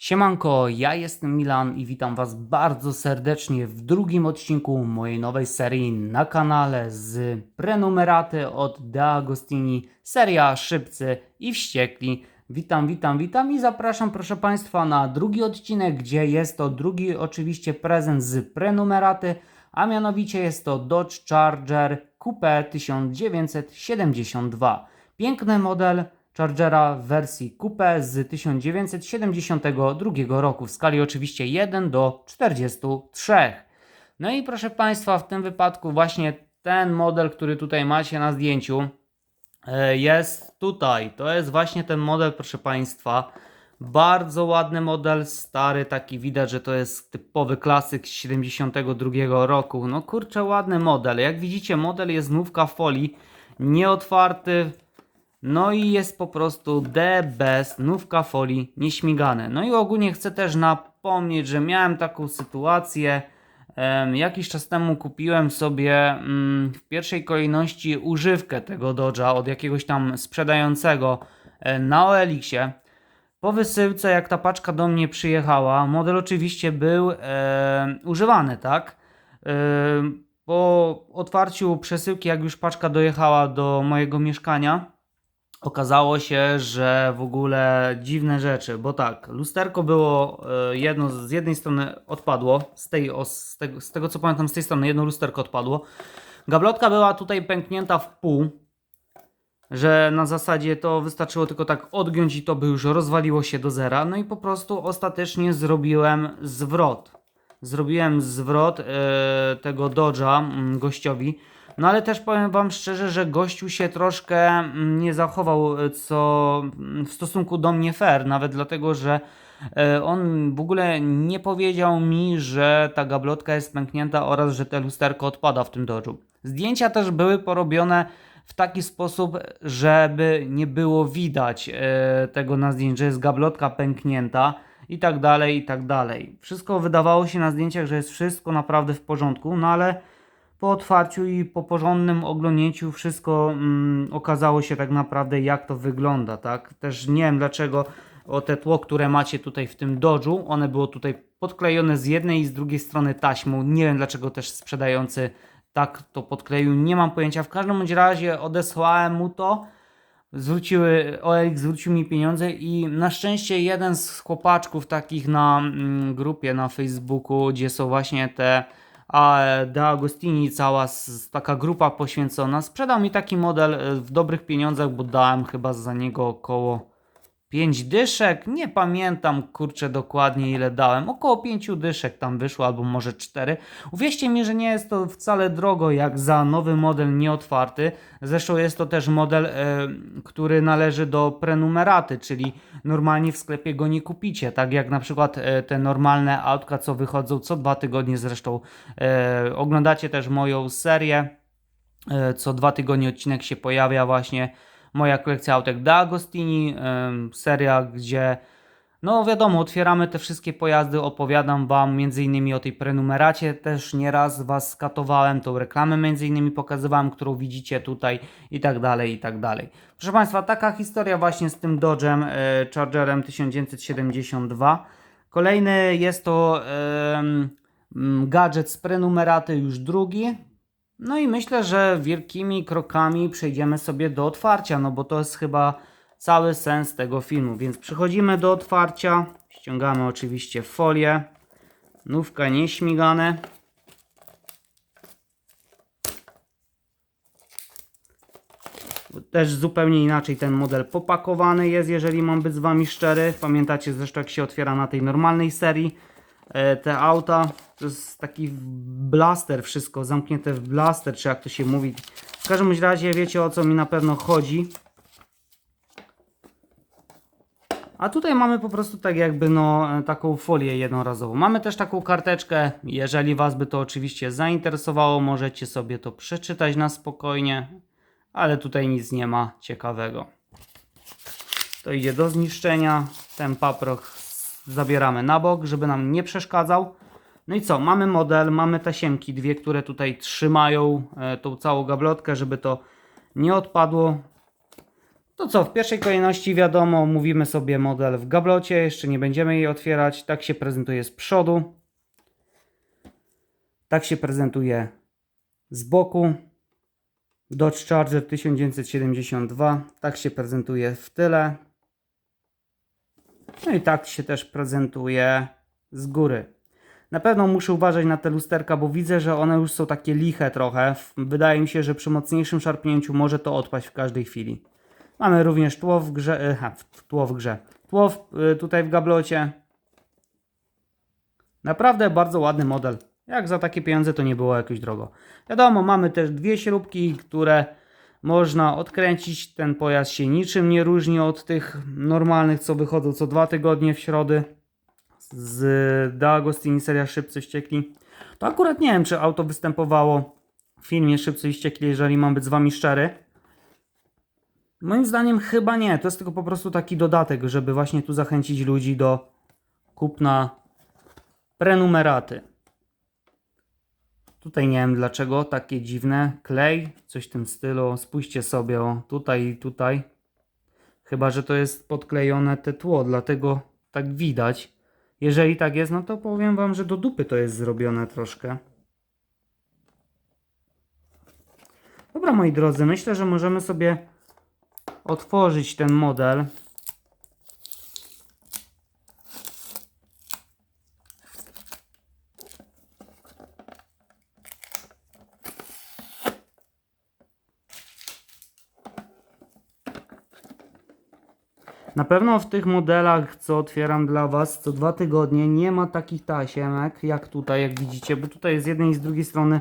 Siemanko, ja jestem Milan i witam Was bardzo serdecznie w drugim odcinku mojej nowej serii na kanale z prenumeraty od De Agostini, seria Szybcy i Wściekli. Witam, witam, witam i zapraszam proszę Państwa na drugi odcinek, gdzie jest to drugi oczywiście prezent z prenumeraty, a mianowicie jest to Dodge Charger Coupe 1972. Piękny model Chargera w wersji Coupe z 1972 roku w skali oczywiście 1 do 43. No i proszę Państwa, w tym wypadku właśnie ten model, który tutaj macie na zdjęciu e, jest tutaj. To jest właśnie ten model, proszę Państwa. Bardzo ładny model, stary, taki widać, że to jest typowy klasyk z 72 roku. No kurczę, ładny model. Jak widzicie, model jest znówka folii, nieotwarty, no i jest po prostu the best, nówka folii, nieśmigane. No i ogólnie chcę też napomnieć, że miałem taką sytuację. Jakiś czas temu kupiłem sobie mm, w pierwszej kolejności używkę tego Dodge'a od jakiegoś tam sprzedającego e, na OLX-ie. Po wysyłce, jak ta paczka do mnie przyjechała, model oczywiście był e, używany, tak? E, po otwarciu przesyłki, jak już paczka dojechała do mojego mieszkania, okazało się, że w ogóle dziwne rzeczy, bo tak, lusterko było e, jedno, z jednej strony odpadło, z, tej, z, tego, z tego co pamiętam, z tej strony jedno lusterko odpadło. Gablotka była tutaj pęknięta w pół, że na zasadzie to wystarczyło tylko tak odgiąć i to by już rozwaliło się do zera. No i po prostu ostatecznie zrobiłem zwrot. Zrobiłem zwrot e, tego Dodge'a mm, gościowi. No ale też powiem Wam szczerze, że gościu się troszkę mm, nie zachował e, co mm, w stosunku do mnie fair, nawet dlatego, że e, on w ogóle nie powiedział mi, że ta gablotka jest pęknięta oraz że te lusterko odpada w tym Dodge'u. Zdjęcia też były porobione w taki sposób, żeby nie było widać e, tego na zdjęciu, że jest gablotka pęknięta i tak dalej, i tak dalej. Wszystko wydawało się na zdjęciach, że jest wszystko naprawdę w porządku, no ale po otwarciu i po porządnym oglądnięciu wszystko mm, okazało się tak naprawdę jak to wygląda, tak? Też nie wiem dlaczego o te tło, które macie tutaj w tym Dodge'u, one było tutaj podklejone z jednej i z drugiej strony taśmą. Nie wiem dlaczego też sprzedający tak to podkleił, nie mam pojęcia. W każdym bądź razie odesłałem mu to, zwróciły, OLX zwrócił mi pieniądze i na szczęście jeden z chłopaczków takich na mm, grupie na Facebooku, gdzie są właśnie te a De Agostini, cała taka grupa poświęcona, sprzedał mi taki model e, w dobrych pieniądzach, bo dałem chyba za niego około 5 dyszek, nie pamiętam kurczę dokładnie ile dałem, około 5 dyszek tam wyszło, albo może 4. Uwierzcie mi, że nie jest to wcale drogo jak za nowy model nieotwarty, zresztą jest to też model, e, który należy do prenumeraty, czyli normalnie w sklepie go nie kupicie, tak jak na przykład e, te normalne autka, co wychodzą co dwa tygodnie, zresztą e, oglądacie też moją serię, e, co dwa tygodnie odcinek się pojawia właśnie moja kolekcja autek Da Agostini, seria, gdzie no wiadomo, otwieramy te wszystkie pojazdy, opowiadam Wam innymi o tej prenumeracie, też nieraz Was skatowałem, tą reklamę innymi pokazywałem, którą widzicie tutaj i tak dalej, i tak dalej. Proszę Państwa, taka historia właśnie z tym Dodge'em e, Chargerem 1972. Kolejny jest to gadżet z prenumeraty, już drugi, no i myślę, że wielkimi krokami przejdziemy sobie do otwarcia, no bo to jest chyba cały sens tego filmu. Więc przechodzimy do otwarcia. Ściągamy oczywiście folię. Nówka nieśmigane. Też zupełnie inaczej ten model popakowany jest, jeżeli mam być z Wami szczery. Pamiętacie zresztą jak się otwiera na tej normalnej serii e, te auta. To jest taki blaster wszystko, zamknięte w blaster, czy jak to się mówi. W każdym razie wiecie o co mi na pewno chodzi. A tutaj mamy po prostu tak jakby no e, taką folię jednorazową. Mamy też taką karteczkę, jeżeli Was by to oczywiście zainteresowało, możecie sobie to przeczytać na spokojnie, ale tutaj nic nie ma ciekawego. To idzie do zniszczenia, ten paproch zabieramy na bok, żeby nam nie przeszkadzał. No i co, mamy model, mamy tasiemki dwie, które tutaj trzymają e, tą całą gablotkę, żeby to nie odpadło. To co, w pierwszej kolejności wiadomo, mówimy sobie model w gablocie, jeszcze nie będziemy jej otwierać. Tak się prezentuje z przodu. Tak się prezentuje z boku. Dodge Charger 1972. Tak się prezentuje w tyle. No i tak się też prezentuje z góry. Na pewno muszę uważać na te lusterka, bo widzę, że one już są takie liche trochę. Wydaje mi się, że przy mocniejszym szarpnięciu może to odpaść w każdej chwili. Mamy również tło w grze. Aha, tło w grze. Tło w, y, tutaj w gablocie. Naprawdę bardzo ładny model. Jak za takie pieniądze to nie było jakoś drogo. Wiadomo, mamy też dwie śrubki, które można odkręcić. Ten pojazd się niczym nie różni od tych normalnych, co wychodzą co dwa tygodnie w środy z D'Agostini seria Szybcy Wściekli. To akurat nie wiem, czy auto występowało w filmie Szybcy i jeżeli mam być z wami szczery. Moim zdaniem chyba nie. To jest tylko po prostu taki dodatek, żeby właśnie tu zachęcić ludzi do kupna prenumeraty. Tutaj nie wiem dlaczego, takie dziwne. Klej, coś w tym stylu. Spójrzcie sobie, o, tutaj i tutaj. Chyba, że to jest podklejone te tło, dlatego tak widać. Jeżeli tak jest, no to powiem wam, że do dupy to jest zrobione troszkę. Dobra, moi drodzy, myślę, że możemy sobie otworzyć ten model. Pewno w tych modelach, co otwieram dla Was co dwa tygodnie, nie ma takich tasiemek jak tutaj, jak widzicie, bo tutaj z jednej i z drugiej strony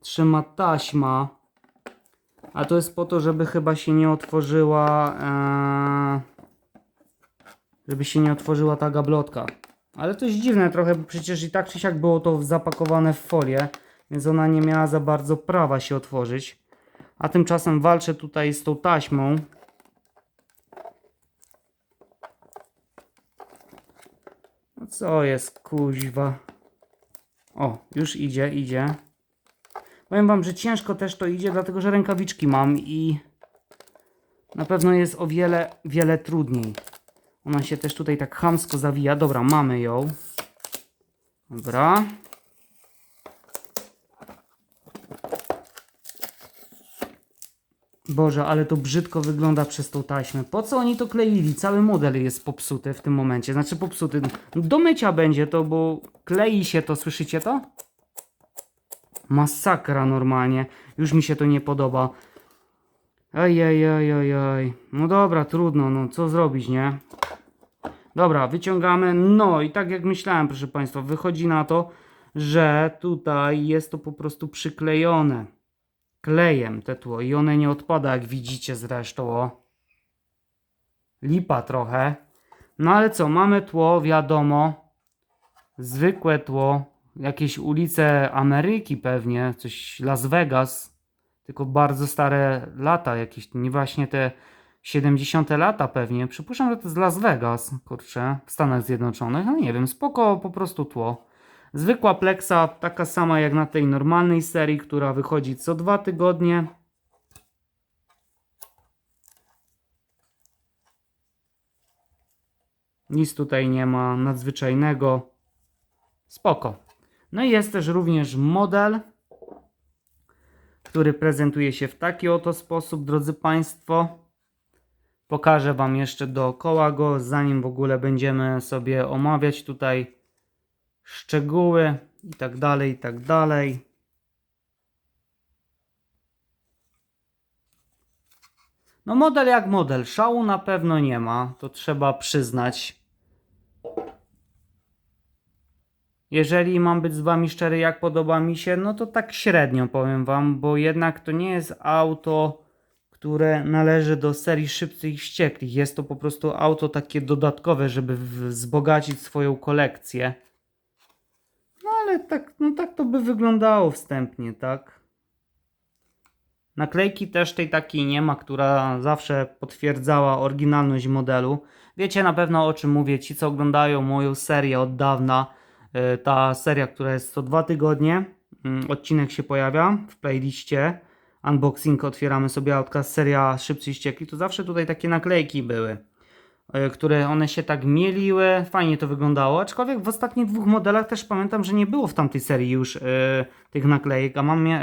trzyma taśma. A to jest po to, żeby chyba się nie otworzyła, e, żeby się nie otworzyła ta gablotka. Ale to jest dziwne trochę, bo przecież i tak czy siak było to zapakowane w folię, więc ona nie miała za bardzo prawa się otworzyć. A tymczasem walczę tutaj z tą taśmą. Co jest kuźwa? O, już idzie, idzie. Powiem wam, że ciężko też to idzie, dlatego że rękawiczki mam i na pewno jest o wiele, wiele trudniej. Ona się też tutaj tak chamsko zawija. Dobra, mamy ją. Dobra. Boże, ale to brzydko wygląda przez tą taśmę. Po co oni to kleili? Cały model jest popsuty w tym momencie. Znaczy popsuty. Do mycia będzie to, bo klei się to, słyszycie to? Masakra normalnie. Już mi się to nie podoba. Ej. No dobra, trudno, no co zrobić, nie? Dobra, wyciągamy. No i tak jak myślałem, proszę Państwa, wychodzi na to, że tutaj jest to po prostu przyklejone klejem te tło i one nie odpada, jak widzicie zresztą. O. Lipa trochę. No ale co, mamy tło, wiadomo. Zwykłe tło. Jakieś ulice Ameryki pewnie, coś Las Vegas. Tylko bardzo stare lata, jakieś, nie właśnie te 70 lata pewnie. Przypuszczam, że to jest Las Vegas, kurczę, w Stanach Zjednoczonych. No nie wiem, spoko po prostu tło. Zwykła Plexa, taka sama jak na tej normalnej serii, która wychodzi co dwa tygodnie. Nic tutaj nie ma nadzwyczajnego. Spoko. No i jest też również model, który prezentuje się w taki oto sposób, drodzy Państwo. Pokażę Wam jeszcze dookoła go, zanim w ogóle będziemy sobie omawiać tutaj szczegóły i tak dalej, i tak dalej. No model jak model, szału na pewno nie ma, to trzeba przyznać. Jeżeli mam być z wami szczery, jak podoba mi się, no to tak średnio powiem wam, bo jednak to nie jest auto, które należy do serii szybkich i wściekłych. Jest to po prostu auto takie dodatkowe, żeby wzbogacić swoją kolekcję. Ale tak, no tak to by wyglądało wstępnie, tak? Naklejki też tej takiej nie ma, która zawsze potwierdzała oryginalność modelu. Wiecie na pewno o czym mówię, ci co oglądają moją serię od dawna. y, Ta seria, która jest co dwa tygodnie, mm, odcinek się pojawia w playliście unboxing, otwieramy sobie autka seria Szybcy Ściekli, to zawsze tutaj takie naklejki były, które one się tak mieliły, fajnie to wyglądało, aczkolwiek w ostatnich dwóch modelach też pamiętam, że nie było w tamtej serii już e, tych naklejek, a mam e,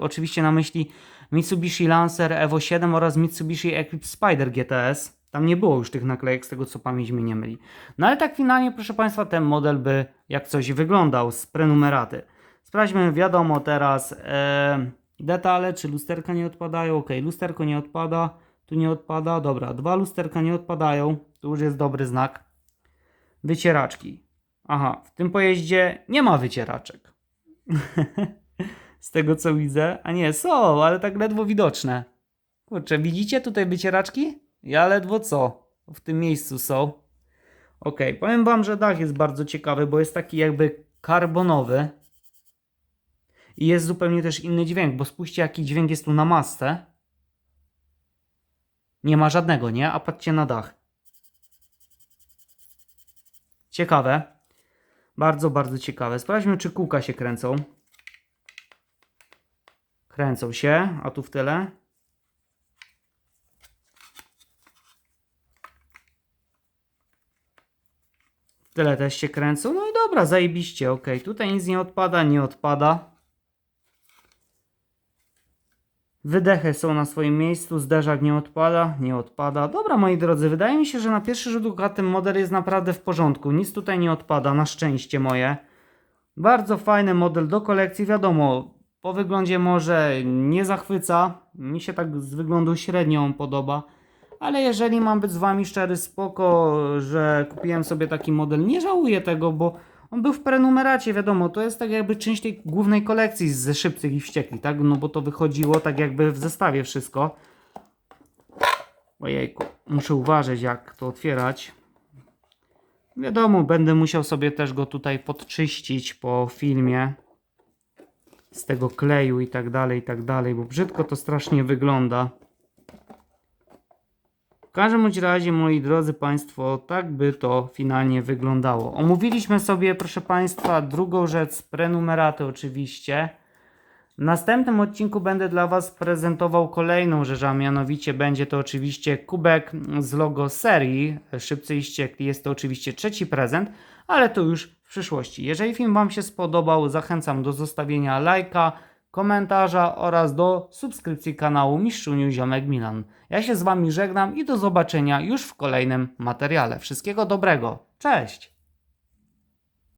oczywiście na myśli Mitsubishi Lancer Evo 7 oraz Mitsubishi Eclipse Spider GTS. Tam nie było już tych naklejek, z tego co pamięć mnie nie myli. No ale tak finalnie, proszę Państwa, ten model by jak coś wyglądał z prenumeraty. Sprawdźmy, wiadomo teraz e, detale, czy lusterka nie odpadają. Ok, lusterko nie odpada, tu nie odpada. Dobra, dwa lusterka nie odpadają, to już jest dobry znak. Wycieraczki. Aha, w tym pojeździe nie ma wycieraczek. z tego co widzę. A nie, są, ale tak ledwo widoczne. Kurczę, widzicie tutaj wycieraczki? Ja ledwo co? W tym miejscu są. Ok, powiem wam, że dach jest bardzo ciekawy, bo jest taki jakby karbonowy. I jest zupełnie też inny dźwięk, bo spójrzcie jaki dźwięk jest tu na masce. Nie ma żadnego, nie? A patrzcie na dach. Ciekawe. Bardzo, bardzo ciekawe. Sprawdźmy, czy kółka się kręcą. Kręcą się, a tu w tyle. W tyle też się kręcą. No i dobra, zajebiście, ok. Tutaj nic nie odpada, nie odpada. Wydechy są na swoim miejscu, zderzak nie odpada, nie odpada. Dobra, moi drodzy, wydaje mi się, że na pierwszy rzut oka ten model jest naprawdę w porządku. Nic tutaj nie odpada, na szczęście moje. Bardzo fajny model do kolekcji, wiadomo, po wyglądzie może nie zachwyca, mi się tak z wyglądu średnio on podoba, ale jeżeli mam być z Wami szczery, spoko, że kupiłem sobie taki model, nie żałuję tego, bo on był w prenumeracie, wiadomo, to jest tak jakby część tej głównej kolekcji ze Szybcych i Wściekli, tak, no bo to wychodziło tak jakby w zestawie wszystko. Ojejku, muszę uważać jak to otwierać. Wiadomo, będę musiał sobie też go tutaj podczyścić po filmie z tego kleju i tak dalej, i tak dalej, bo brzydko to strasznie wygląda. Każdym bądź razie, moi drodzy Państwo, tak by to finalnie wyglądało. Omówiliśmy sobie, proszę Państwa, drugą rzecz prenumeraty oczywiście. W następnym odcinku będę dla Was prezentował kolejną rzecz, a mianowicie będzie to oczywiście kubek z logo serii Szybcy i Ściekli. Jest to oczywiście trzeci prezent, ale to już w przyszłości. Jeżeli film Wam się spodobał, zachęcam do zostawienia lajka, komentarza oraz do subskrypcji kanału Mistrzuniu Ziomek Milan. Ja się z Wami żegnam i do zobaczenia już w kolejnym materiale. Wszystkiego dobrego. Cześć!